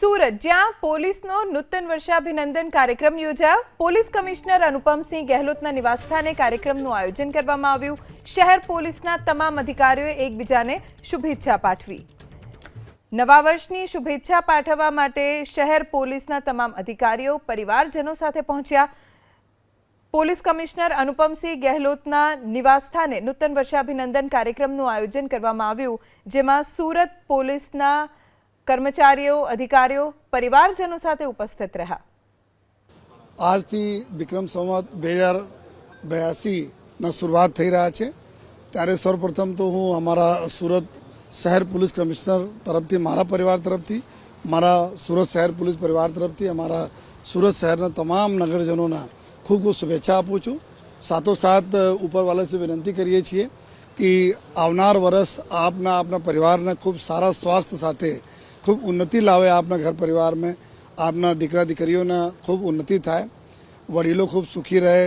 સુરત, જ્યાં પોલીસનો નૂતન વર્ષાભિનંદન કાર્યક્રમ યોજાયો. પોલીસ કમિશનર અનુપમસિંહ ગહેલોતના નિવાસસ્થાને કાર્યક્રમનું આયોજન કરવામાં આવ્યું. શહેર પોલીસના તમામ અધિકારીઓએ એકબીજાને શુભેચ્છા પાઠવી. નવા વર્ષની શુભેચ્છા પાઠવવા માટે શહેર પોલીસના તમામ અધિકારીઓ, પરિવારજનો સાથે પહોંચ્યા. પોલીસ કમિશનર અનુપમસિંહ ગહેલોતના નિવાસસ્થાને નૂતન વર્ષાભિનંદન કાર્યક્રમનું આયોજન કરવામાં આવ્યું, જેમાં સુરત પોલીસના કર્મચારીઓ, અધિકારીઓ, પરિવારજનો સાથે ઉપસ્થિત રહ્યા. આજથી વિક્રમ સંવત બે હજાર બ્યાસીના શરૂઆત થઈ રહ્યા છે. ત્યારે સૌપ્રથમ તો હું અમારા સુરત શહેર પોલીસ કમિશનર તરફથી, મારા પરિવાર તરફથી, મારા સુરત શહેર પોલીસ પરિવાર તરફથી, અમારા સુરત શહેરના તમામ નગરજનોના ખૂબ ખૂબ શુભેચ્છા આપું છું. સાથોસાથ ઉપરવાલાથી વિનંતી કરીએ છીએ કે આવનાર વર્ષ આપના આપના પરિવારને ખૂબ સારા સ્વાસ્થ્ય સાથે ખૂબ ઉન્નતિ લાવે આપના ઘર પરિવારમાં. આપના દીકરા દીકરીઓના ખૂબ ઉન્નતિ થાય. વડીલો ખૂબ સુખી રહે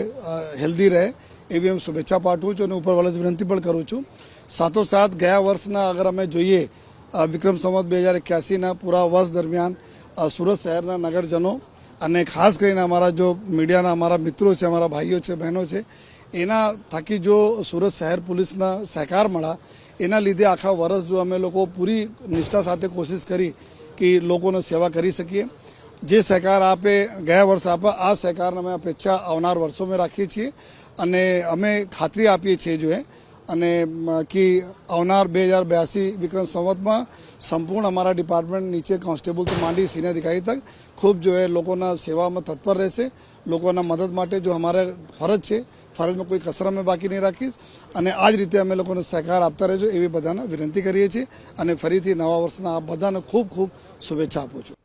હેલ્ધી રહે, એવી હું શુભેચ્છા પાઠવું છું અને ઉપરવાલા વિનંતી પણ કરું છું. સાથોસાથ ગયા વર્ષના અગર અમે જોઈએ વિક્રમ સંવત બે હજાર એક્યાસીના પૂરા વર્ષ દરમિયાન સુરત શહેરના નગરજનો અને ખાસ કરીને અમારા જો મીડિયાના અમારા મિત્રો છે, અમારા ભાઈઓ છે, બહેનો છે, એના થકી જો સુરત શહેર પોલીસના સહકાર મળ્યા એના લીધે આખા વર્ષ જો અમે લોકો પૂરી નિષ્ઠા સાથે કોશિશ કરી કે લોકોને સેવા કરી શકીએ. જે સહકાર આપે, ગયા વર્ષ આપે, આ સહકારને અમે અપેક્ષા આવનાર વર્ષોમાં રાખીએ છીએ અને અમે ખાતરી આપીએ છીએ જો અને કે આવનાર બે હજાર બ્યાસી વિક્રમ સંવતમાં સંપૂર્ણ અમારા ડિપાર્ટમેન્ટ નીચે કોન્સ્ટેબલથી માંડી સિનિયર અધિકારી તક ખૂબ જો લોકોના સેવામાં તત્પર રહેશે, લોકોના મદદ માટે જો અમારે ફરજ છે ફરજમાં કોઈ કસર અમે બાકી નહીં રાખીશ. અને આ જ રીતે અમે લોકોને સહકાર આપતા રહેજો એવી બધાને વિનંતી કરીએ છીએ. અને ફરીથી નવા વર્ષના આ બધાને ખૂબ ખૂબ શુભેચ્છા આપું છું.